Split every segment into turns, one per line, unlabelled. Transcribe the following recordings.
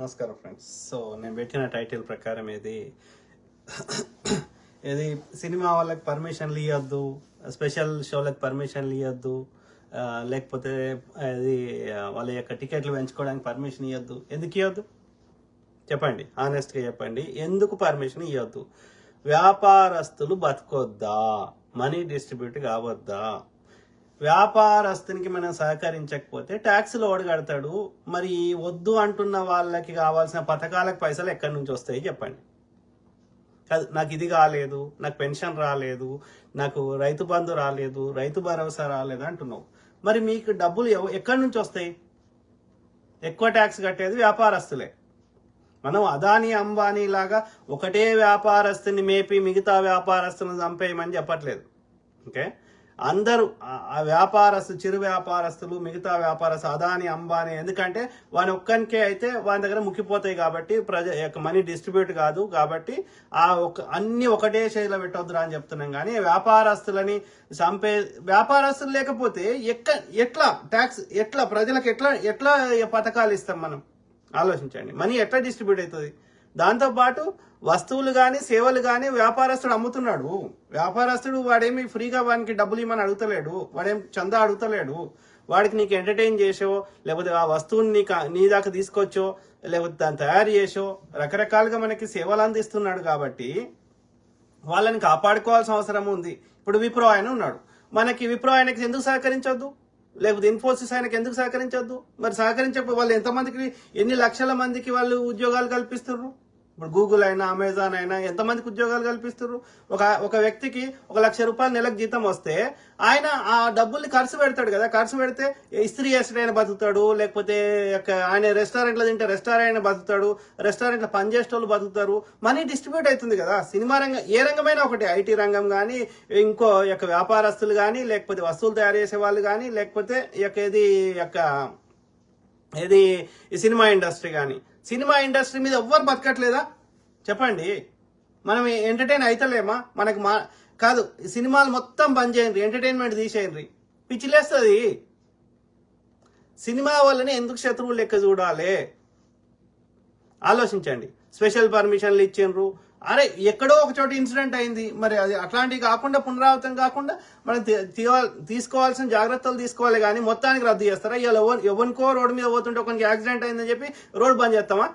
నమస్కారం friends. So నేను పెట్టిన టైటిల్ ప్రకారం ఇది ఇది సినిమా వాళ్ళకి పర్మిషన్లు ఇవ్వద్దు స్పెషల్ షోలకు పర్మిషన్లు ఇవ్వద్దు లేకపోతే అది వాళ్ళ యొక్క టికెట్లు పెంచుకోవడానికి పర్మిషన్ ఇవ్వద్దు ఎందుకు ఇవ్వద్దు చెప్పండి ఆనెస్ట్గా చెప్పండి. ఎందుకు పర్మిషన్ ఇవ్వద్దు వ్యాపారస్తులు బతకొద్దా? Money distribute కావద్దా? వ్యాపారస్తునికి మనం సహకరించకపోతే ట్యాక్స్లు ఓడగడతాడు. మరి వద్దు అంటున్న వాళ్ళకి కావాల్సిన పథకాలకు పైసలు ఎక్కడి నుంచి వస్తాయి చెప్పండి. కాదు నాకు ఇది కాలేదు నాకు పెన్షన్ రాలేదు నాకు రైతు బంధు రాలేదు రైతు భరోసా రాలేదు అంటున్నావు. మరి మీకు డబ్బులు ఎక్కడి నుంచి వస్తాయి? ఎక్కువ ట్యాక్స్ కట్టేది వ్యాపారస్తులే. మనం అదాని అంబానీ లాగా ఒకటే వ్యాపారస్తుని మేపి మిగతా వ్యాపారస్తులను చంపేయమని చెప్పట్లేదు. ఓకే? అందరూ ఆ- వ్యాపారస్తులు వ్యాపారస్తు చిరు వ్యాపారస్తులు మిగతా వ్యాపారస్తు అదాని అంబానీ ఎందుకంటే వాని ఒక్కనికే అయితే వాని దగ్గర ముక్కిపోతాయి కాబట్టి ప్రజ యొక్క మనీ డిస్ట్రిబ్యూట్ కాదు కాబట్టి ఆ ఒక అన్ని ఒకటే శైలిలో పెట్టొద్దురా అని చెప్తున్నాం కానీ వ్యాపారస్తులని చంపే వ్యాపారస్తులు లేకపోతే ఎక్క ఎట్లా ట్యాక్స్ ఎట్లా ప్రజలకు ఎట్లా ఎట్లా పథకాలు ఇస్తాం మనం? ఆలోచించండి. మనీ ఎట్లా డిస్ట్రిబ్యూట్ అవుతుంది? దాంతోపాటు వస్తువులు కానీ సేవలు కానీ వ్యాపారస్తుడు అమ్ముతున్నాడు. వ్యాపారస్తుడు వాడేమి ఫ్రీగా వానికి డబ్బులు ఇవ్వమని అడుగుతలేడు. వాడేం చందా అడుగుతలేడు. వాడికి నీకు ఎంటర్టైన్ చేసో లేకపోతే ఆ వస్తువుని నీకు నీ దాకా తీసుకొచ్చో లేకపోతే దాన్ని తయారు చేసో రకరకాలుగా మనకి సేవలు అందిస్తున్నాడు కాబట్టి వాళ్ళని కాపాడుకోవాల్సిన అవసరం ఉంది. ఇప్పుడు విప్రో ఆయన ఉన్నాడు. మనకి విప్రో ఆయనకి ఎందుకు సహకరించొద్దు? లేకపోతే ఇన్ఫోసిస్ ఆయనకి ఎందుకు సహకరించొద్దు? మరి సహకరించే వాళ్ళు ఎంతమందికి ఎన్ని లక్షల మందికి వాళ్ళు ఉద్యోగాలు కల్పిస్తున్నారు? ఇప్పుడు గూగుల్ అయినా అమెజాన్ అయినా ఎంతమందికి ఉద్యోగాలు కల్పిస్తున్నారు ఒక ఒక వ్యక్తికి ఒక లక్ష రూపాయలు నెలకు జీతం వస్తే ఆయన ఆ డబ్బుల్ని ఖర్చు పెడతాడు కదా. ఖర్చు పెడితే ఇస్త్రీ చేసేటైనా బతుకుతాడు లేకపోతే ఆయన రెస్టారెంట్లో తింటే రెస్టారెంట్ ఆయన బతుకుతాడు రెస్టారెంట్లో పనిచేసేటోళ్ళు బతుకుతారు. మనీ డిస్ట్రిబ్యూట్ అవుతుంది కదా. సినిమా రంగం ఏ రంగమైనా ఒకటి. ఐటీ రంగం కానీ ఇంకో యొక్క వ్యాపారస్తులు కానీ లేకపోతే వస్తువులు తయారు చేసే వాళ్ళు కానీ లేకపోతే యొక్క ఇది యొక్క ఏది ఈ సినిమా ఇండస్ట్రీ కానీ సినిమా ఇండస్ట్రీ మీద ఎవ్వరు బతకట్లేదా? చెప్పండి. మనం ఎంటర్టైన్ అవుతలేమా మనకు మా కాదు ఈ సినిమాలు మొత్తం బంద్ చేయండి ఎంటర్టైన్మెంట్ తీసేయండి. పిచ్చిలేస్తుంది. సినిమా వల్లనే ఎందుకు శత్రువులు లెక్క చూడాలి? ఆలోచించండి. స్పెషల్ పర్మిషన్లు ఇచ్చిండ్రు. అరే ఎక్కడో ఒక చోట ఇన్సిడెంట్ అయింది. మరి అది అట్లాంటివి కాకుండా పునరావృతం కాకుండా మనం తీసుకోవాల్సిన జాగ్రత్తలు తీసుకోవాలి కానీ మొత్తానికి రద్దు చేస్తారా? ఇవాళ ఎవరికో రోడ్డు మీద పోతుంటే ఒకరికి యాక్సిడెంట్ అయిందని చెప్పి రోడ్ బంద్ చేస్తామా?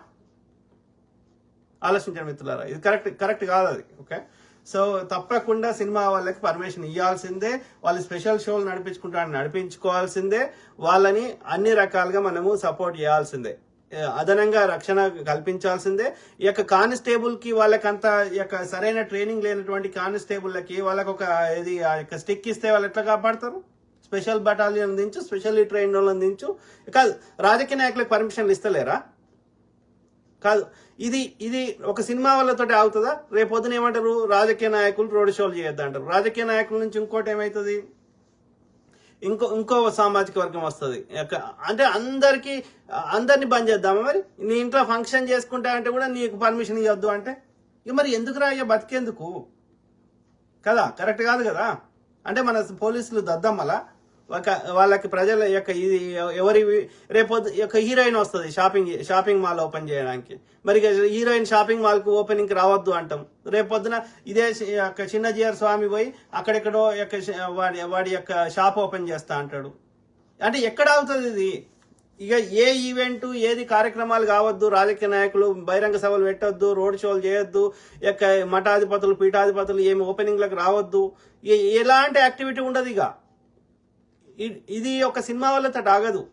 ఆలోచించండి మిత్రులారా. ఇది కరెక్ట్ కరెక్ట్ కాదు అది ఓకే? సో తప్పకుండా సినిమా వాళ్ళకి పర్మిషన్ ఇవ్వాల్సిందే వాళ్ళు స్పెషల్ షోలు నడిపించుకుంటారని నడిపించుకోవాల్సిందే. వాళ్ళని అన్ని రకాలుగా మనము సపోర్ట్ చేయాల్సిందే. అదనంగా రక్షణ కల్పించాల్సిందే. ఈ యొక్క కానిస్టేబుల్కి వాళ్ళకంత ఈ యొక్క సరైన ట్రైనింగ్ లేనటువంటి కానిస్టేబుల్లకి వాళ్ళకి ఒక ఇది ఆ యొక్క స్టిక్ ఇస్తే వాళ్ళు ఎట్లా కాపాడతారు? స్పెషల్ బటాలియన్ దించు స్పెషల్లీ ట్రైన్ వాళ్ళని దించు. కాదు రాజకీయ నాయకులకు పర్మిషన్లు ఇస్తలేరా? కాదు. ఇది ఇది ఒక సినిమా వాళ్ళతోటి ఆగుతుందా? రేపు ఏమంటారు? రాజకీయ నాయకులు రోడ్ షోలు చేయొద్దు అంటారు. రాజకీయ నాయకుల నుంచి ఇంకోటి ఏమవుతుంది ఇంకో ఇంకో సామాజిక వర్గం వస్తుంది. అంటే అందరికీ అందరిని బంద్ చేద్దామా మరి? నీ ఇంట్లో ఫంక్షన్ చేసుకుంటా అంటే కూడా నీకు పర్మిషన్ ఇవ్వద్దు అంటే? ఇక మరి ఎందుకు రా బతికేందుకు? కదా కరెక్ట్ కాదు కదా? అంటే మన పోలీసులు దద్దమ్మలా? ఒక వాళ్ళకి ప్రజల యొక్క ఇది ఎవరి రేపొద్దు యొక్క హీరోయిన్ వస్తుంది షాపింగ్ షాపింగ్ మాల్ ఓపెన్ చేయడానికి. మరి హీరోయిన్ షాపింగ్ మాల్కి ఓపెనింగ్కి ఓపెనింగ్ రావద్దు అంటాం. రేపొద్దున ఇదే యొక్క చిన్నజిఆర్ స్వామి పోయి అక్కడెక్కడో యొక్క వాడి వాడి యొక్క షాప్ ఓపెన్ చేస్తా అంటాడు. అంటే ఎక్కడ అవుతుంది ఇది? ఇక ఏ ఈవెంట్ ఏది కార్యక్రమాలు కావద్దు రాజకీయ నాయకులు బహిరంగ సభలు పెట్టొద్దు రోడ్ షోలు చేయొద్దు యొక్క మఠాధిపతులు పీఠాధిపతులు ఏమి ఓపెనింగ్లకు రావద్దు. ఎలాంటి యాక్టివిటీ ఉండదు ఇక. ఇది ఒక సినిమా వాళ్ళతో ఆగదు.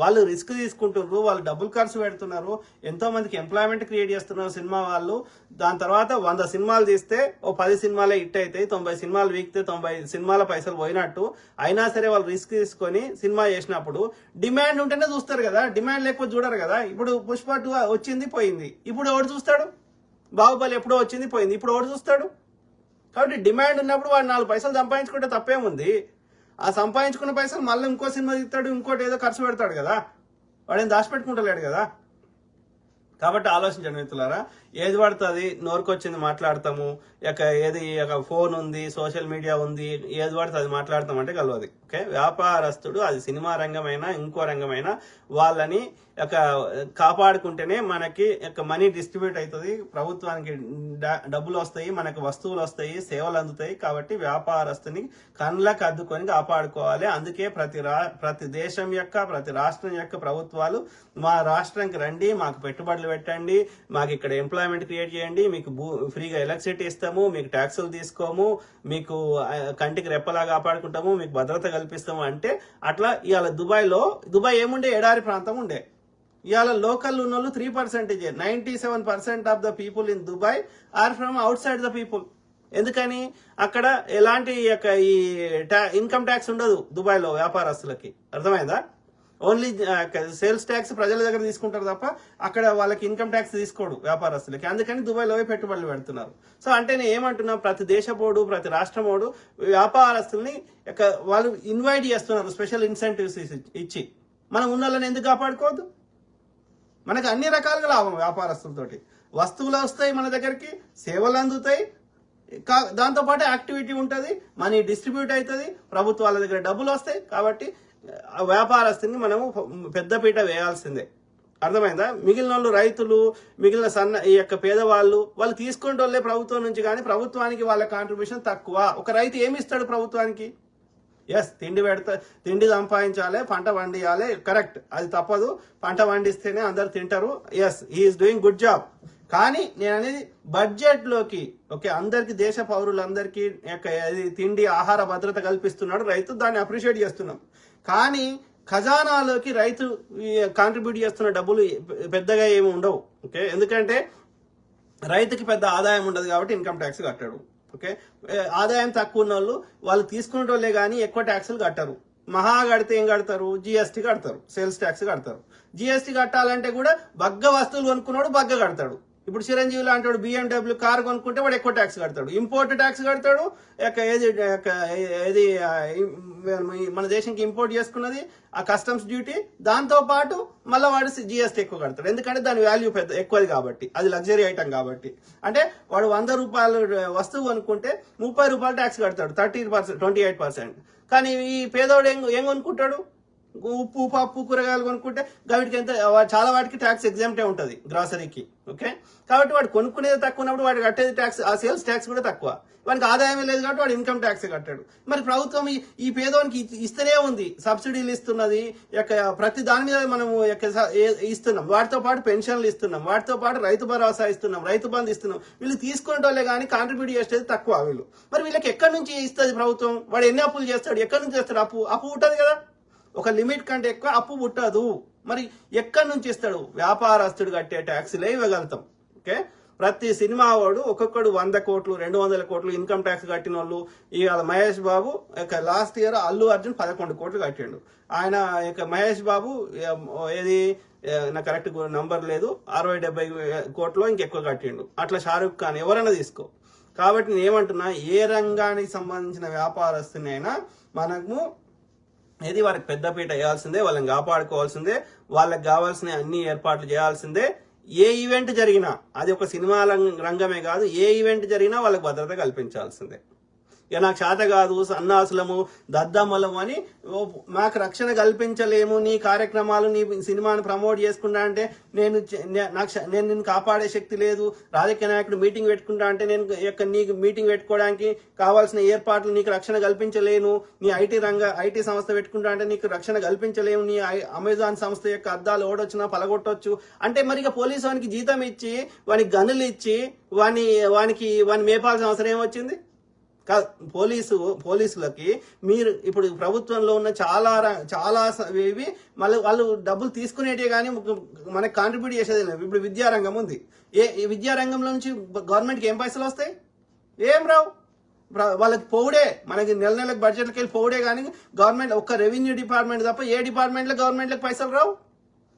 వాళ్ళు రిస్క్ తీసుకుంటున్నారు వాళ్ళు డబ్బులు ఖర్చు పెడుతున్నారు ఎంతో మందికి ఎంప్లాయ్మెంట్ క్రియేట్ చేస్తున్నారు సినిమా వాళ్ళు. దాని తర్వాత వంద సినిమాలు తీస్తే ఓ పది సినిమాలే హిట్ అవుతాయి తొంభై సినిమాలు వీక్తే తొంభై సినిమాల పైసలు పోయినట్టు. అయినా సరే వాళ్ళు రిస్క్ తీసుకొని సినిమా చేసినప్పుడు డిమాండ్ ఉంటేనే చూస్తారు కదా డిమాండ్ లేకపోతే చూడరు కదా. ఇప్పుడు పుష్ప టూ వచ్చింది పోయింది. ఇప్పుడు ఎవడు చూస్తాడు? బాహుబలి ఎప్పుడో వచ్చింది పోయింది. ఇప్పుడు ఎవడు చూస్తాడు? కాబట్టి డిమాండ్ ఉన్నప్పుడు వాడు నాలుగు పైసలు సంపాదించుకుంటే తప్పేముంది? ఆ సంపాదించుకున్న పైసలు మళ్ళీ ఇంకో సినిమా తీస్తాడు ఇంకోటి ఏదో ఖర్చు పెడతాడు కదా. వాడేం దాచిపెట్టుకుంటలేడు కదా. కాబట్టి ఆలోచించండి మిత్రులారా ఏది పడుతుంది? నోరుకొచ్చింది మాట్లాడతాము. ఇక ఏది ఇక ఫోన్ ఉంది సోషల్ మీడియా ఉంది ఏది పడితే అది మాట్లాడతాం అంటే కలవది. ఓకే? వ్యాపారస్తుడు అది సినిమా రంగమైనా ఇంకో రంగమైనా వాళ్ళని ఒక కాపాడుకుంటేనే మనకి ఒక మనీ డిస్ట్రిబ్యూట్ అవుతుంది ప్రభుత్వానికి డబ్బులు వస్తాయి మనకు వస్తువులు వస్తాయి సేవలు అందుతాయి కాబట్టి వ్యాపారస్తుని కళ్ళకు అద్దుకొని కాపాడుకోవాలి. అందుకే ప్రతి రా ప్రతి దేశం యొక్క ప్రతి రాష్ట్రం యొక్క ప్రభుత్వాలు మా రాష్ట్రానికి రండి మాకు పెట్టుబడులు పెట్టండి మాకు ఇక్కడ ఎంప్లాయ్మెంట్ క్రియేట్ చేయండి మీకు భూ ఫ్రీగా ఎలక్ట్రిసిటీ ఇస్తాము మీకు ట్యాక్సులు తీసుకోము మీకు కంటికి రెప్పలా కాపాడుకుంటాము మీకు భద్రత కల్పిస్తాము అంటే అట్లా ఇవాళ దుబాయ్లో దుబాయ్ ఏముండే? ఎడారి ప్రాంతం ఉండే. ఇవాళ లోకల్ ఉన్న వాళ్ళు three percentage ninety seven percent of the people in Dubai are from outside the people ఎందుకని? అక్కడ ఎలాంటి యొక్క ఈ ఇన్కమ్ ట్యాక్స్ ఉండదు దుబాయ్లో వ్యాపారస్తులకి. అర్థమైందా? ఓన్లీ సేల్స్ ట్యాక్స్ ప్రజల దగ్గర తీసుకుంటారు తప్ప అక్కడ వాళ్ళకి ఇన్కమ్ ట్యాక్స్ తీసుకోడు వ్యాపారస్తులకి. అందుకని దుబాయ్లో పెట్టుబడులు పెడుతున్నారు. సో అంటే నేను ఏమంటున్నా? ప్రతి దేశపోడు ప్రతి రాష్ట్రమోడు వ్యాపారస్తుల్ని వాళ్ళు ఇన్వైట్ చేస్తున్నారు స్పెషల్ ఇన్సెంటివ్స్ ఇచ్చి మనం ఉన్న ఎందుకు కాపాడుకోవద్దు? మనకు అన్ని రకాలుగా లాభం వ్యాపారస్తులతోటి. వస్తువులు వస్తాయి మన దగ్గరికి సేవలు అందుతాయి. కా- దాంతోపాటు యాక్టివిటీ ఉంటుంది మనీ డిస్ట్రిబ్యూట్ అవుతుంది ప్రభుత్వాల దగ్గర డబ్బులు వస్తాయి కాబట్టి వ్యాపారస్తుని మనము పెద్దపీట వేయాల్సిందే. అర్థమైందా? మిగిలిన వాళ్ళు రైతులు మిగిలిన సన్న ఈ యొక్క పేదవాళ్ళు వాళ్ళు తీసుకునే వాళ్ళే ప్రభుత్వం నుంచి కానీ ప్రభుత్వానికి వాళ్ళ కాంట్రిబ్యూషన్ తక్కువ. ఒక రైతు ఏమి ఇస్తాడు ప్రభుత్వానికి? ఎస్ తిండి పెడతా తిండి సంపాదించాలి పంట పండియాలి కరెక్ట్ అది తప్పదు. పంట పండిస్తేనే అందరు తింటారు. Yes he's doing good job కానీ నేను అనేది బడ్జెట్లోకి ఓకే అందరికి దేశ పౌరులందరికీ యొక్క తిండి ఆహార భద్రత కల్పిస్తున్నాడు రైతు. దాన్ని అప్రిషియేట్ చేస్తున్నాం. కానీ ఖజానాలోకి రైతు కాంట్రిబ్యూట్ చేస్తున్న డబ్బులు పెద్దగా ఏమి ఉండవు ఓకే? ఎందుకంటే రైతుకి పెద్ద ఆదాయం ఉండదు కాబట్టి ఇన్కమ్ ట్యాక్స్ కట్టడు ఓకే? ఆదాయం తక్కువ ఉన్న వాళ్ళు వాళ్ళు తీసుకునేటోళ్ళే కానీ ఎక్కువ ట్యాక్సులు కట్టరు. మహా కడితే ఏం కడతారు? జిఎస్టీ కడతారు సేల్స్ ట్యాక్స్ కడతారు. జిఎస్టీ కట్టాలంటే కూడా బగ్గ వస్తువులు కొనుక్కున్నాడు బగ్గ కడతాడు. ఇప్పుడు చిరంజీవి లాంటి బిఎండబ్ల్యూ కార్ కొనుక్కుంటే వాడు ఎక్కువ ట్యాక్స్ కడతాడు. ఇంపోర్ట్ ట్యాక్స్ కడతాడు. ఏది ఏది మన దేశంకి ఇంపోర్ట్ చేసుకున్నది ఆ కస్టమ్స్ డ్యూటీ దాంతో పాటు మళ్ళీ వాడు జిఎస్టీ ఎక్కువ కడతాడు. ఎందుకంటే దాని వాల్యూ పెద్ద ఎక్కువది కాబట్టి. అది లగ్జరీ ఐటమ్ కాబట్టి. అంటే వాడు వంద రూపాయలు వస్తువు కొనుక్కుంటే ముప్పై రూపాయలు ట్యాక్స్ కడతాడు. Thirty percent twenty eight percent కానీ ఈ పేదోడు ఏం ఏం కొనుక్కుంటాడు? ఉప్పు పప్పు కూరగాయలు కొనుక్కుంటే వీటికి ఎంత చాలా వాటికి ట్యాక్స్ ఎగ్జామ్టే ఉంటుంది గ్రాసరీకి ఓకే కాబట్టి వాడు కొనుక్కునేది తక్కువ ఉన్నప్పుడు వాడు కట్టేది ట్యాక్స్ ఆ సేల్స్ ట్యాక్స్ కూడా తక్కువ. వానికి ఆదాయం లేదు కాబట్టి వాడు ఇన్కమ్ ట్యాక్స్ కట్టాడు. మరి ప్రభుత్వం ఈ- ఈ పేదోనికి ఇ- ఇస్తూనే ఉంది సబ్సిడీలు ఇస్తున్నది యొక్క ప్రతి దాని మీద మనం యొక్క ఇస్తున్నాం. వాటితో పాటు పెన్షన్లు ఇస్తున్నాం వాటితో పాటు రైతు భరోసా ఇస్తున్నాం రైతు బంధు ఇస్తున్నాం. వీళ్ళు తీసుకునే వాళ్ళే కానీ కాంట్రిబ్యూట్ చేసేది తక్కువ వీళ్ళు. మరి వీళ్ళకి ఎక్కడి నుంచి ఇస్తుంది ప్రభుత్వం? వాడు ఎన్ని అప్పులు చేస్తాడు? ఎక్కడి నుంచి చేస్తాడు అప్పు? అప్పు ఉంటుంది కదా. ఒక లిమిట్ కంటే ఎక్కువ అప్పు పుట్టదు. మరి ఎక్కడి నుంచి ఇస్తాడు? వ్యాపారస్తుడు కట్టే ట్యాక్సీలే ఇవ్వగలుగుతాం. ఓకే? ప్రతి సినిమా వాడు ఒక్కొక్కడు వంద కోట్లు రెండు వందల కోట్లు ఇన్కమ్ ట్యాక్స్ కట్టిన వాళ్ళు ఇవాళ మహేష్ బాబు ఇక లాస్ట్ ఇయర్ అల్లు అర్జున్ పదకొండు కోట్లు కట్టిండు. ఆయన ఇక మహేష్ బాబు ఏది నాకు కరెక్ట్ నంబర్ లేదు. అరవై డెబ్బై కోట్లు ఇంకెక్కువ కట్టిండు. అట్లా షారుఖ్ ఖాన్ ఎవరైనా తీసుకో. కాబట్టి నేను ఏమంటున్నా ఏ రంగానికి సంబంధించిన వ్యాపారస్తునైనా మనము ఇది వారికి పెద్దపీట వేయాల్సిందే వాళ్ళని కాపాడుకోవాల్సిందే వాళ్ళకి కావాల్సిన అన్ని ఏర్పాట్లు చేయాల్సిందే. ఏ ఈవెంట్ జరిగినా అది ఒక సినిమా రంగమే కాదు ఏ ఈవెంట్ జరిగినా వాళ్ళకి భద్రత కల్పించాల్సిందే. ఇక నాకు చేత కాదు సన్నాసులము దద్దమ్మలము అని మాకు రక్షణ కల్పించలేము. నీ కార్యక్రమాలు నీ సినిమాను ప్రమోట్ చేసుకుంటా అంటే నేను నాకు నేను నిన్ను కాపాడే శక్తి లేదు. రాజకీయ నాయకుడు మీటింగ్ పెట్టుకుంటా అంటే నేను యొక్క నీకు మీటింగ్ పెట్టుకోవడానికి కావాల్సిన ఏర్పాట్లు నీకు రక్షణ కల్పించలేను. నీ ఐటీ రంగ ఐటీ సంస్థ పెట్టుకుంటా అంటే నీకు రక్షణ కల్పించలేము. నీ ఐ- అమెజాన్ సంస్థ యొక్క అద్దాలు ఓడొచ్చినా పలగొట్టొచ్చు. అంటే మరి ఇక పోలీసు వానికి జీతం ఇచ్చి వానికి గనులు ఇచ్చి వాని వానికి వాని మేపాల్సిన అవసరం ఏమొచ్చింది? పోలీసు పోలీసులకి మీరు ఇప్పుడు ప్రభుత్వంలో ఉన్న చాలా ర- చాలా ఇవి మళ్ళీ వాళ్ళు డబ్బులు తీసుకునేటివి కానీ మనకి కాంట్రిబ్యూట్ చేసేది లేదు. ఇప్పుడు విద్యారంగం ఉంది. ఏ ఈ విద్యారంగంలో నుంచి గవర్నమెంట్కి ఏం పైసలు వస్తాయి? ఏం రావు. వాళ్ళకి పోవుడే. మనకి నెల నెలకు బడ్జెట్కి వెళ్ళి పోవుడే కానీ గవర్నమెంట్ ఒక్క రెవెన్యూ డిపార్ట్మెంట్ తప్ప ఏ డిపార్ట్మెంట్లో గవర్నమెంట్లకు పైసలు రావు?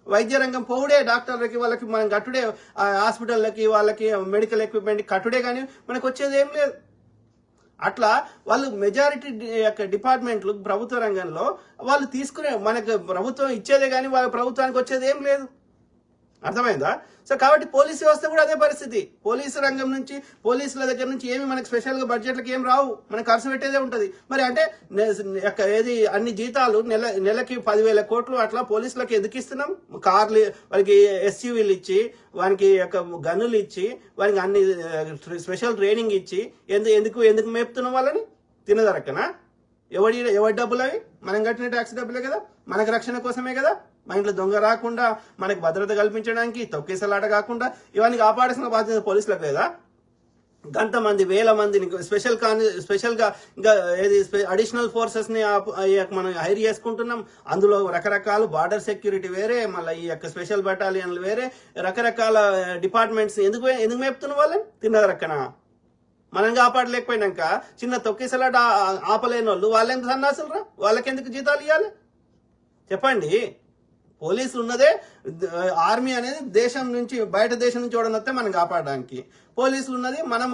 వైద్య రంగం పోవుడే. డాక్టర్లకి వాళ్ళకి మనం కట్టుడే ఆ హాస్పిటల్లకి వాళ్ళకి మెడికల్ ఎక్విప్మెంట్ కట్టుడే కానీ మనకు వచ్చేది ఏం లేదు. అట్లా వాళ్ళు మెజారిటీ యొక్క డిపార్ట్మెంట్లు ప్రభుత్వ రంగంలో వాళ్ళు తీసుకునే మనకు ప్రభుత్వం ఇచ్చేదే కానీ వాళ్ళ ప్రభుత్వానికి వచ్చేది ఏం లేదు. అర్థమైందా? సో కాబట్టి పోలీస్ వ్యవస్థ కూడా అదే పరిస్థితి. పోలీసు రంగం నుంచి పోలీసుల దగ్గర నుంచి ఏమి మనకి స్పెషల్గా బడ్జెట్లకు ఏం రావు. మనకు ఖర్చు పెట్టేదే ఉంటుంది. మరి అంటే ఏది అన్ని జీతాలు నెల నెలకి పదివేల కోట్లు అట్లా పోలీసులకు ఎందుకు ఇస్తున్నాం? కార్లు వాళ్ళకి ఎస్యూవీలు ఇచ్చి వానికి యొక్క గనులు ఇచ్చి వానికి అన్ని స్పెషల్ ట్రైనింగ్ ఇచ్చి ఎందుకు ఎందుకు ఎందుకు మేపుతున్నాం వాళ్ళని? తినదరకనా ఎవడి ఎవరి డబ్బులు అవి? మనం కట్టిన ట్యాక్స్ డబ్బులే కదా? మనకు రక్షణ కోసమే కదా? మన ఇంట్లో దొంగ రాకుండా మనకి భద్రత కల్పించడానికి తొక్కేసలాట కాకుండా ఇవన్నీ కాపాడాల్సిన బాధ్యత పోలీసులకు లేదా? గంతమంది వేల మందిని స్పెషల్ కాని స్పెషల్గా ఇంకా ఏది అడిషనల్ ఫోర్సెస్ని మనం హైర్ చేసుకుంటున్నాం. అందులో రకరకాల బార్డర్ సెక్యూరిటీ వేరే మళ్ళీ ఈ యొక్క స్పెషల్ బెటాలియన్లు వేరే రకరకాల డిపార్ట్మెంట్స్ ఎందుకు ఎందుకు మేపుతున్న వాళ్ళని తిన్నదరక్కన మనం కాపాడలేకపోయినాక చిన్న తొక్కిసలాట ఆపలేని వాళ్ళు వాళ్ళెంత సన్నాసులు రా? వాళ్ళకెందుకు జీతాలు ఇవ్వాలి చెప్పండి. పోలీసులు ఉన్నదే ఆర్మీ అనేది దేశం నుంచి బయట దేశం నుంచి ఓడనొస్తే మనం కాపాడడానికి. పోలీసులు ఉన్నది మనం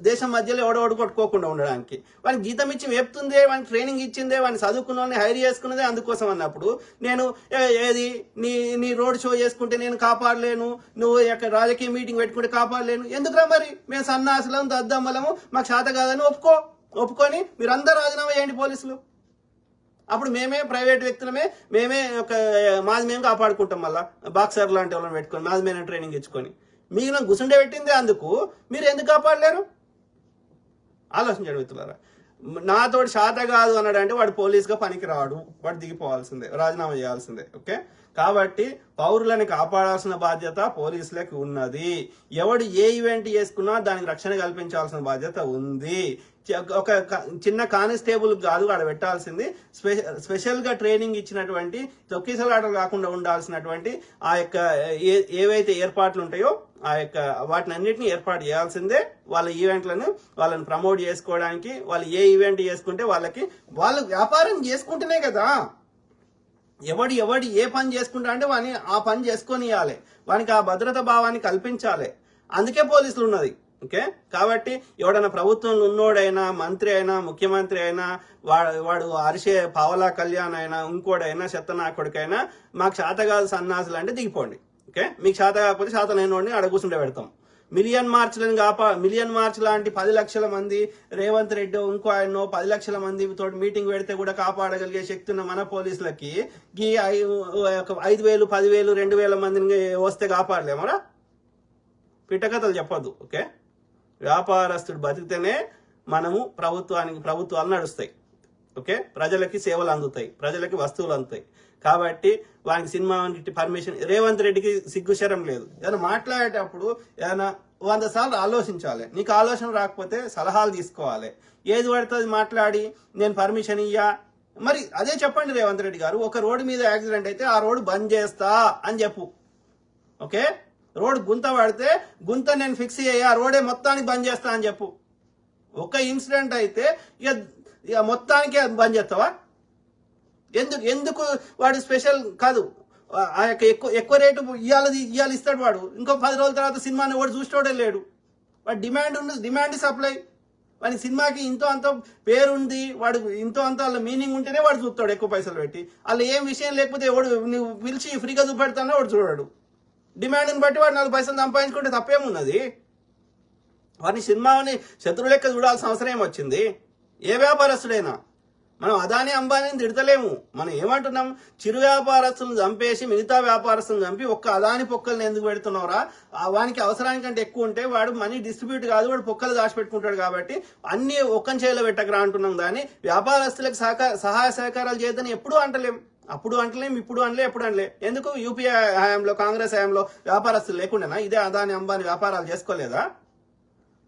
దేశం మధ్యలో ఎవడోడు కొట్టుకోకుండా ఉండడానికి. వానికి గీతం ఇచ్చి వేపుతుందే వానికి ట్రైనింగ్ ఇచ్చిందే వాడిని చదువుకున్న హైర్ చేసుకున్నదే అందుకోసం అన్నప్పుడు నేను ఏ- ఏది నీ నీ రోడ్ షో చేసుకుంటే నేను కాపాడలేను నువ్వు ఎక్కడ రాజకీయ మీటింగ్ పెట్టుకుంటే కాపాడలేను. ఎందుకురా మరి? మేము సన్నాసులం దద్దమ్మలము మాకు శాత కాదని ఒప్పుకో ఒప్పుకొని మీరందరూ రాజీనామా చేయండి పోలీసులు. అప్పుడు మేమే ప్రైవేట్ వ్యక్తులమే మేమే ఒక మాది మేము కాపాడుకుంటాం మళ్ళీ. బాక్సర్ లాంటి వాళ్ళని పెట్టుకొని మాది మేము ట్రైనింగ్ ఇచ్చుకొని. మిగిలిన గుసుండే పెట్టింది అందుకు మీరు ఎందుకు కాపాడలేరు? ఆలోచించండి మిత్రులారా. నాతోటి శాత కాదు అన్నాడు అంటే వాడు పోలీస్గా పనికి రాడు వాడు దిగిపోవాల్సిందే రాజీనామా చేయాల్సిందే ఓకే? కాబట్టి పౌరులని కాపాడాల్సిన బాధ్యత పోలీసులకు ఉన్నది. ఎవడు ఏ ఈవెంట్ చేసుకున్నా దానికి రక్షణ కల్పించాల్సిన బాధ్యత ఉంది. ఒక చిన్న కానిస్టేబుల్ కాదు ఆడ పెట్టాల్సింది. స్పె- స్పెషల్గా ట్రైనింగ్ ఇచ్చినటువంటి తొక్కిసలాటలు కాకుండా ఉండాల్సినటువంటి ఆ యొక్క ఏ- ఏవైతే ఏర్పాట్లు ఉంటాయో ఆ యొక్క వాటిని అన్నిటిని ఏర్పాటు చేయాల్సిందే. వాళ్ళ ఈవెంట్లను వాళ్ళని ప్రమోట్ చేసుకోవడానికి వాళ్ళు ఏ ఈవెంట్ చేసుకుంటే వాళ్ళకి వాళ్ళు వ్యాపారం చేసుకుంటేనే కదా. ఎవడి ఎవడి ఏ పని చేసుకుంటా అంటే వాని ఆ పని చేసుకొని ఇవ్వాలి వానికి ఆ భద్రత భావాన్ని కల్పించాలి. అందుకే పోలీసులు ఉన్నది ఓకే? కాబట్టి ఎవడైనా ప్రభుత్వంలో ఉన్నోడైనా మంత్రి అయినా ముఖ్యమంత్రి అయినా వాడు వాడు అరిసే పావలా కళ్యాణ్ అయినా ఇంకోడైనా చెత్తనాకుడికైనా మాకు శాతగాదు సన్నాసులు అంటే దిగిపోండి. ఓకే? మీకు శాత కాకపోతే శాత లేనివాడిని అడ కూర్చుంటే పెడతాం. మిలియన్ మార్చ్లను కాపా మిలియన్ మార్చ్ లాంటి పది లక్షల మంది రేవంత్ రెడ్డి ఇంకో ఆయన పది లక్షల మంది తోటి మీటింగ్ పెడితే కూడా కాపాడగలిగే శక్తి ఉన్న మన పోలీసులకి ఈ ఐదు వేలు పదివేలు రెండు వేల మందిని వస్తే కాపాడలేమరా పిట్టకథలు చెప్పొద్దు ఓకే? వ్యాపారస్తుడు బతికితేనే మనము ప్రభుత్వానికి ప్రభుత్వాలు నడుస్తాయి. ఓకే? ప్రజలకి సేవలు అందుతాయి. ప్రజలకి వస్తువులు అందుతాయి. కాబట్టి వానికి సినిమా పర్మిషన్ రేవంత్ రెడ్డికి సిగ్గుశరం లేదు. ఏదైనా మాట్లాడేటప్పుడు ఏదైనా వంద సార్లు ఆలోచించాలి. నీకు ఆలోచన రాకపోతే సలహాలు తీసుకోవాలి. ఏది పడుతుంది మాట్లాడి నేను పర్మిషన్ ఇయ్యా. మరి అదే చెప్పండి రేవంత్ రెడ్డి గారు ఒక రోడ్డు మీద యాక్సిడెంట్ అయితే ఆ రోడ్డు బంద్ చేస్తా అని చెప్పు. ఓకే? రోడ్ గుంత పడితే గుంత నేను ఫిక్స్ చేయ ఆ రోడే మొత్తానికి బంద్ చేస్తా అని చెప్పు. ఒక ఇన్సిడెంట్ అయితే ఇక ఇక మొత్తానికి బంద్ చేస్తావా? ఎందుకు ఎందుకు వాడు స్పెషల్ కాదు? ఆ- యొక్క ఎక్కువ ఎక్కువ రేటు ఇవాళ ఇవాళ ఇస్తాడు వాడు. ఇంకో పది రోజుల తర్వాత సినిమాని వాడు చూసేవాడే లేడు. వాడు డిమాండ్ ఉన్న డిమాండ్ సప్లై. వాడి సినిమాకి ఇంతో అంత పేరుంది వాడు ఇంతో అంత వాళ్ళ మీనింగ్ ఉంటేనే వాడు చూస్తాడు ఎక్కువ పైసలు పెట్టి. వాళ్ళు ఏం విషయం లేకపోతే వాడు నువ్వు పిలిచి ఫ్రీగా చూపెడతానో వాడు చూడాడు. డిమాండ్ని బట్టి వాడు నాలుగు పైసలు సంపాదించుకుంటే తప్పేమున్నది? వారిని సినిమాని శత్రు లెక్క చూడాల్సిన అవసరం ఏమొచ్చింది ఏ వ్యాపారస్తుడైనా. మనం అదాని అంబానీని తిడతలేము. మనం ఏమంటున్నాం? చిరు వ్యాపారస్తులను చంపేసి మిగతా వ్యాపారస్తులను చంపి ఒక్క అదాని పొక్కల్ని ఎందుకు పెడుతున్నారా వానికి అవసరానికంటే ఎక్కువ ఉంటే వాడు మనీ డిస్ట్రిబ్యూట్ కాదు వాడు పొక్కలు దాచిపెట్టుకుంటాడు కాబట్టి అన్ని ఒక్కని చేయలో పెట్టకరా అంటున్నాం కానీ వ్యాపారస్తులకు సహకార సహాయ సహకారాలు చేయదని ఎప్పుడూ అంటలేం. అప్పుడు అంటలేం ఇప్పుడు అనలే ఎప్పుడు అనలే ఎందుకు? యూపీఐ హయాంలో కాంగ్రెస్ హయాంలో వ్యాపారస్తులు లేకుండానా ఇదే అదాని అంబాని వ్యాపారాలు చేసుకోలేదా?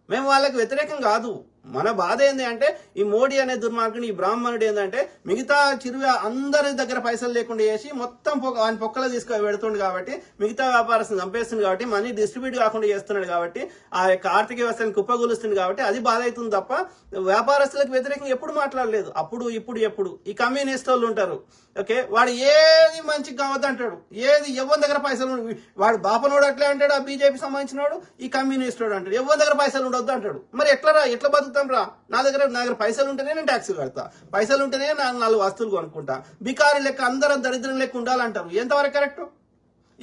మేము వాళ్ళకి వ్యతిరేకం కాదు. మన బాధ ఏంది అంటే ఈ మోడీ అనే దుర్మార్గుడు ఈ బ్రాహ్మణుడు ఏంటంటే మిగతా చిరు అందరి దగ్గర పైసలు లేకుండా చేసి మొత్తం ఆయన పొక్కలు తీసుకొని పెడుతుండు కాబట్టి మిగతా వ్యాపారస్తులు చంపేస్తుంది కాబట్టి మనీ డిస్ట్రిబ్యూట్ కాకుండా చేస్తున్నాడు కాబట్టి ఆ యొక్క ఆర్థిక వ్యవస్థను కుప్పగొలుస్తుంది కాబట్టి అది బాధ అవుతుంది తప్ప వ్యాపారస్తులకు వ్యతిరేకంగా ఎప్పుడు మాట్లాడలేదు. అప్పుడు ఇప్పుడు ఎప్పుడు. ఈ కమ్యూనిస్ట్ వాళ్ళు ఉంటారు. ఓకే? వాడు ఏది మంచిగా కావద్దు అంటాడు. ఏది ఎవరి దగ్గర పైసలు వాడు బాపనోడు అట్లే అంటాడు ఆ బీజేపీ సంబంధించినోడు ఈ కమ్యూనిస్ట్ వాడు అంటాడు. ఎవరి దగ్గర పైసలు ఉండొద్దు అంటాడు. మరి ఎట్లా రా ఎట్లా బతుకుతాం రా. నా దగ్గర నా దగ్గర పైసలు ఉంటేనే నేను ట్యాక్స్ కడతా. పైసలు ఉంటేనే నా నాలుగు వస్తువులు కొనుక్కుంటా. బికారి లెక్క అందరం దరిద్రం లెక్క ఉండాలంటారు. ఎంతవరకు కరెక్ట్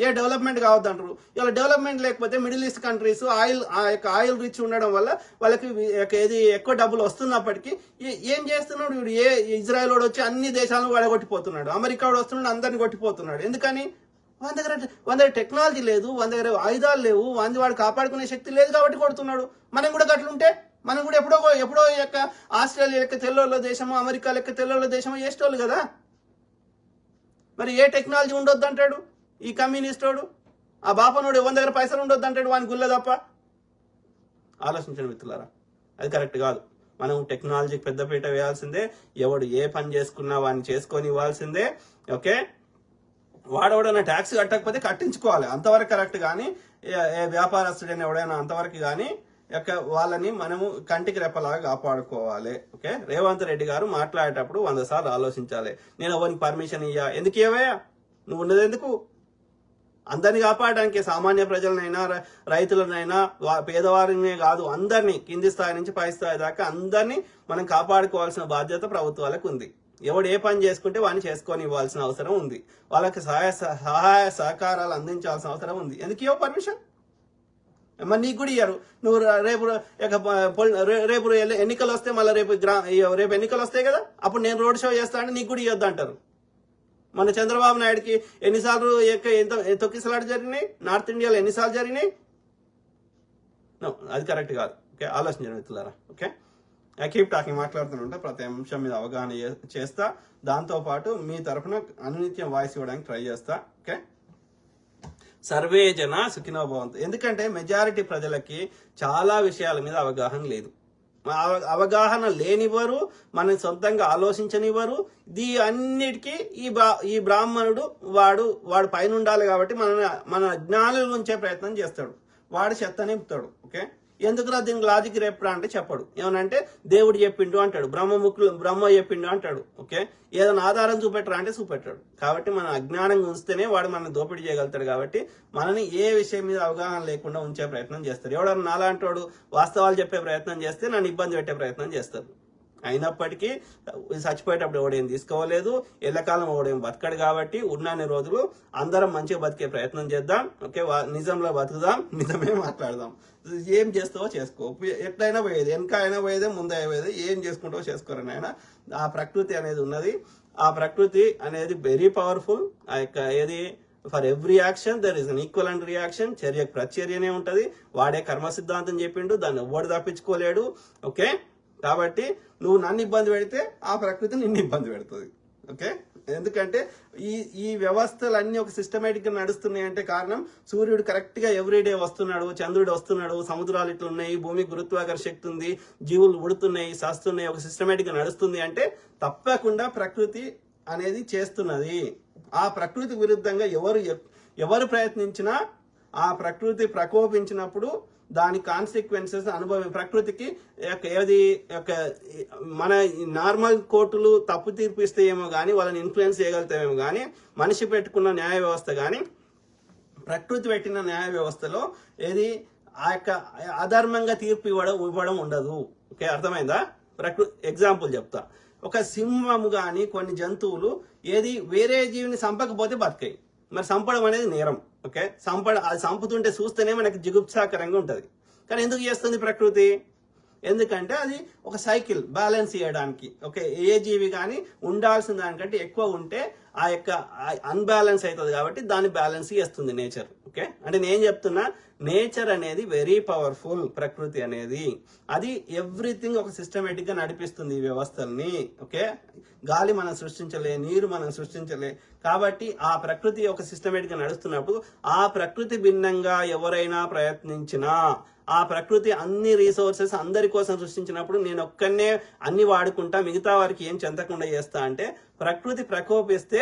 ఏ డెవలప్మెంట్ కావద్దంటారు. ఇలా డెవలప్మెంట్ లేకపోతే మిడిల్ ఈస్ట్ కంట్రీస్ ఆయిల్ ఆ యొక్క ఆయిల్ రిచ్ ఉండడం వల్ల వాళ్ళకి ఏది ఎక్కువ డబ్బులు వస్తున్నప్పటికీ ఏం చేస్తున్నాడు వీడు? ఏ ఇజ్రాయెల్ వాడు వచ్చి అన్ని దేశాలను వడగొట్టిపోతున్నాడు. అమెరికా వాడు వస్తున్నాడు అందరిని కొట్టిపోతున్నాడు. ఎందుకని? వాని దగ్గర వాని దగ్గర టెక్నాలజీ లేదు వాని దగ్గర ఆయుధాలు లేవు వాని వాడు కాపాడుకునే శక్తి లేదు కాబట్టి కొడుతున్నాడు. మనం కూడా గట్లుంటే మనం కూడా ఎప్పుడో ఎప్పుడో యొక్క ఆస్ట్రేలియా లెక్క తెల్లోళ్ళ దేశము అమెరికా లెక్క తెల్లోళ్ళ దేశము చేసేటోళ్ళు కదా? మరి ఏ టెక్నాలజీ ఉండొద్దు అంటాడు ఈ కమ్యూనిస్టోడు? ఆ బాపనోడు ఎవరి దగ్గర పైసలు ఉండొద్దు అంటాడు వాని గుల్ల తప్ప? ఆలోచించండి మిత్రులారా. అది కరెక్ట్ కాదు. మనం టెక్నాలజీకి పెద్దపీట వేయాల్సిందే. ఎవడు ఏ పని చేసుకున్నా వాడిని చేసుకొని ఇవ్వాల్సిందే. ఓకే? వాడెవడైనా ట్యాక్స్ కట్టకపోతే కట్టించుకోవాలి. అంతవరకు కరెక్ట్ కానీ ఏ- ఏ వ్యాపారస్తుడైనా ఎవడైనా అంతవరకు కానీ యొక్క వాళ్ళని మనము కంటికి రెప్పలాగా కాపాడుకోవాలి. ఓకే? రేవంత్ రెడ్డి గారు మాట్లాడేటప్పుడు వంద సార్లు ఆలోచించాలి. నేను ఎవరికి పర్మిషన్ ఇయ్యా? ఎందుకు ఏవయ్యా నువ్వు ఉన్నది ఎందుకు? అందరిని కాపాడడానికి సామాన్య ప్రజలనైనా రైతులనైనా వా- పేదవారినే కాదు అందరినీ కింది స్థాయి నుంచి పై స్థాయి దాకా అందరినీ మనం కాపాడుకోవాల్సిన బాధ్యత ప్రభుత్వాలకు ఉంది. ఎవడు ఏ పని చేసుకుంటే వాడిని చేసుకొని ఇవ్వాల్సిన అవసరం ఉంది. వాళ్ళకి సహాయ సహాయ సహకారాలు అందించాల్సిన అవసరం ఉంది. ఎందుకు ఇవ్వ పర్మిషన్? మరి నీకు కూడా ఇయ్యరు. నువ్వు రేపు పొల్- రేపు ఎన్నికలు వస్తే మళ్ళీ రేపు గ్రా రేపు ఎన్నికలు వస్తాయి కదా అప్పుడు నేను రోడ్ షో చేస్తా అంటే నీకు కూడా ఇవ్వద్దు అంటారు. మన చంద్రబాబు నాయుడుకి ఎన్నిసార్లు ఎక్క- ఎంత తొక్కిసలాట జరిగినాయి? నార్త్ ఇండియాలో ఎన్నిసార్లు జరిగినాయి? అది కరెక్ట్ కాదు. ఓకే ఆలోచించండి మిత్రులారా. ఓకే? ఐ కీప్ టాకింగ్ మాట్లాడుతుంటే ప్రతి అంశం మీద అవగాహన చే- చేస్తా. దాంతో పాటు మీ తరఫున అనునిత్యం వాయిస్ ఇవ్వడానికి ట్రై చేస్తా. ఓకే? సర్వే జన సుఖినో భవంతు. ఎందుకంటే మెజారిటీ ప్రజలకి చాలా విషయాల మీద అవగాహన లేదు. అవ- అవగాహన లేనివ్వరు మన సొంతంగా ఆలోచించనివ్వరు దీ అన్నిటికీ ఈ బ్రా ఈ బ్రాహ్మణుడు వాడు వాడు పైన ఉండాలి కాబట్టి మన మన జ్ఞానుల ఉంచే ప్రయత్నం చేస్తాడు. వాడు చెత్త నింపుతాడు ఓకే? ఎందుకురా దీనికి లాజిక్ రేపురా అంటే చెప్పడు. ఏమనంటే దేవుడు చెప్పిండు అంటాడు. బ్రహ్మముఖులు బ్రహ్మ చెప్పిండు అంటాడు. ఓకే? ఏదైనా ఆధారం చూపెట్టరా అంటే చూపెట్టాడు. కాబట్టి మన అజ్ఞానంగా ఉంచితేనే వాడు మనం దోపిడీ చేయగలుగుతాడు కాబట్టి మనని ఏ విషయం మీద అవగాహన లేకుండా ఉంచే ప్రయత్నం చేస్తారు ఎవడన్నా నాలాంటి వాడు వాస్తవాలు చెప్పే ప్రయత్నం చేస్తే నన్ను ఇబ్బంది పెట్టే ప్రయత్నం చేస్తారు అయినప్పటికీ చచ్చిపోయేటప్పుడు ఎవడేం తీసుకోలేదు ఎల్లకాలం ఎవడేం బతకడు కాబట్టి ఉన్నన్ని రోజులు అందరం మంచిగా బతికే ప్రయత్నం చేద్దాం ఓకే? వా- నిజంలో బతుకుదాం నిజమే మాట్లాడదాం. ఏం చేస్తావో చేసుకో. ఎట్లయినా పోయేది వెనక అయినా పోయేదే ముందే పోయేది ఏం చేసుకుంటావో చేసుకోరని ఆయన ఆ ప్రకృతి అనేది ఉన్నది. ఆ ప్రకృతి అనేది వెరీ పవర్ఫుల్ ఆ యొక్క ఏది? For every action there is an equal and reaction చర్యకు ప్రతిచర్యనే ఉంటుంది. వాడే కర్మ సిద్ధాంతం చెప్పిండు దాన్ని ఎవ్వడు తప్పించుకోలేడు ఓకే? కాబట్టి నువ్వు నన్ను ఇబ్బంది పెడితే ఆ ప్రకృతి నిన్ను ఇబ్బంది పెడుతుంది. ఓకే? ఎందుకంటే ఈ ఈ వ్యవస్థలన్నీ ఒక సిస్టమేటిక్గా నడుస్తున్నాయి అంటే కారణం సూర్యుడు కరెక్ట్గా ఎవ్రీడే వస్తున్నాడు చంద్రుడు వస్తున్నాడు సముద్రాలు ఇట్లా ఉన్నాయి భూమి గురుత్వాకర్ష శక్తి ఉంది జీవులు ఉడుతున్నాయి సస్తున్నాయి ఒక సిస్టమేటిక్గా నడుస్తుంది అంటే తప్పకుండా ప్రకృతి అనేది చేస్తున్నది. ఆ ప్రకృతి విరుద్ధంగా ఎవరు ఎవరు ప్రయత్నించినా ఆ ప్రకృతి ప్రకోపించినప్పుడు దాని కాన్సిక్వెన్సెస్ అనుభవం ప్రకృతికి యొక్క ఏది యొక్క మన నార్మల్ కోర్టులు తప్పు తీర్పిస్తే ఏమో కానీ వాళ్ళని ఇన్ఫ్లుయెన్స్ చేయగలుగుతామేమో కానీ మనిషి పెట్టుకున్న న్యాయ వ్యవస్థ కానీ ప్రకృతి పెట్టిన న్యాయ వ్యవస్థలో ఏది ఆ యొక్క అధర్మంగా తీర్పు ఇవ్వడం ఇవ్వడం ఉండదు. ఓకే అర్థమైందా? ప్రకృతి ఎగ్జాంపుల్ చెప్తా. ఒక సింహము కానీ కొన్ని జంతువులు ఏది వేరే జీవిని చంపకపోతే బతికాయి. మరి చంపడం అనేది నేరం ఓకే? సంపడ అది సంపుతుంటే చూస్తేనే మనకి జిగుప్సాకరంగా ఉంటుంది. కానీ ఎందుకు చేస్తుంది ప్రకృతి? ఎందుకంటే అది ఒక సైకిల్ బ్యాలెన్స్ చేయడానికి ఓకే? ఏ జీవి కానీ ఉండాల్సిన దానికంటే ఎక్కువ ఉంటే ఆ యొక్క అన్బ్యాలెన్స్ అవుతుంది కాబట్టి దాన్ని బ్యాలెన్స్ చేస్తుంది నేచర్ ఓకే? అంటే నేను చెప్తున్నా నేచర్ అనేది వెరీ పవర్ఫుల్ ప్రకృతి అనేది. అది ఎవ్రీథింగ్ ఒక సిస్టమేటిక్గా నడిపిస్తుంది ఈ వ్యవస్థల్ని ఓకే? గాలి మనం సృష్టించలే నీరు మనం సృష్టించలే. కాబట్టి ఆ ప్రకృతి ఒక సిస్టమేటిక్గా నడుస్తున్నప్పుడు ఆ ప్రకృతి భిన్నంగా ఎవరైనా ప్రయత్నించినా ఆ ప్రకృతి అన్ని రీసోర్సెస్ అందరి కోసం సృష్టించినప్పుడు నేను ఒక్కనే అన్ని వాడుకుంటా మిగతా వారికి ఏం చెందకుండా చేస్తా అంటే ప్రకృతి ప్రకోపిస్తే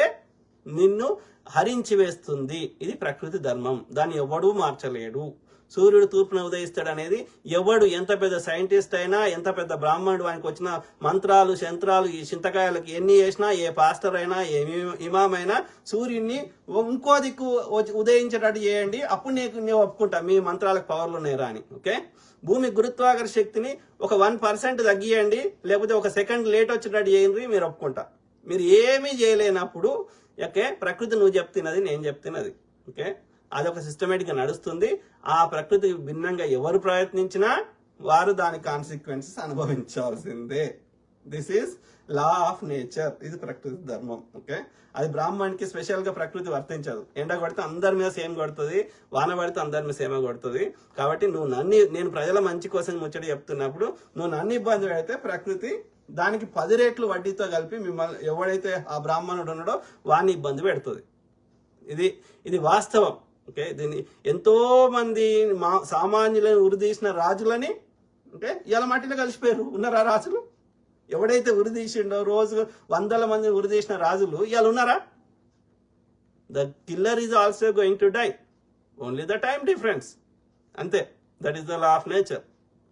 నిన్ను హరించి వేస్తుంది. ఇది ప్రకృతి ధర్మం. దాన్ని ఎవడూ మార్చలేడు. సూర్యుడు తూర్పున ఉదయిస్తాడు అనేది ఎవడు ఎంత పెద్ద సైంటిస్ట్ అయినా ఎంత పెద్ద బ్రాహ్మణుడు ఆయనకు వచ్చిన మంత్రాలు శంత్రాలు ఈ చింతకాయలకు ఎన్ని చేసినా ఏ పాస్టర్ అయినా ఏ ఇమా- అయినా సూర్యుడిని ఇంకో దిక్కు ఉదయించేటట్టు చేయండి. అప్పుడు నీకు నేను ఒప్పుకుంటా. మీ మంత్రాలకు పవర్లు ఉన్నాయి అని. ఓకే? భూమి గురుత్వాకర్షణ శక్తిని ఒక వన్ పర్సెంట్ తగ్గియండి. లేకపోతే ఒక సెకండ్ లేట్ వచ్చేటట్టు చేయండి. మీరు ఒప్పుకుంటా. మీరు ఏమీ చేయలేనప్పుడు ఓకే? ప్రకృతి నువ్వు చెప్తున్నది నేను చెప్తున్నది ఓకే? అది ఒక నడుస్తుంది. ఆ ప్రకృతికి భిన్నంగా ఎవరు ప్రయత్నించినా వారు దాని consequences అనుభవించాల్సిందే. This is law of nature ఇది ప్రకృతి ధర్మం. ఓకే? అది బ్రాహ్మణ్కి స్పెషల్గా ప్రకృతి వర్తించదు. ఎండ కొడితే అందరి మీద సేమ్ కొడుతుంది వాన పడితే అందరి మీద సేమ కొడుతుంది. కాబట్టి నువ్వు నన్ను నేను ప్రజల మంచి కోసం ముచ్చట చెప్తున్నప్పుడు నువ్వు నన్ను ఇబ్బంది పెడితే ప్రకృతి దానికి పది రేట్లు వడ్డీతో కలిపి మిమ్మల్ని ఎవడైతే ఆ బ్రాహ్మణుడు ఉన్నాడో వాడిని ఇబ్బంది పెడుతుంది. ఇది ఇది వాస్తవం. ఓకే? దీన్ని ఎంతో మంది మా సామాన్యులను ఉరిదీసిన రాజులని ఓకే? ఇలా మట్టిలో కలిసిపోయారు. ఉన్నారా రాజులు? ఎవడైతే ఉరిదీసిండో రోజు వందల మంది ఉరిదీసిన రాజులు ఇవాళ ఉన్నారా? The killer is also going to die only the time difference అంతే. That is the law of nature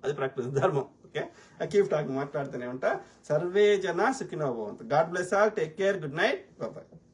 అది ప్రకృతి ధర్మం. ఓకే? ఐ కీప్ టాక్ మాట్లాడుతూనే ఉంటా. సర్వే జన సుఖినో భవంతు. God bless all. Take care. Good night. Bye.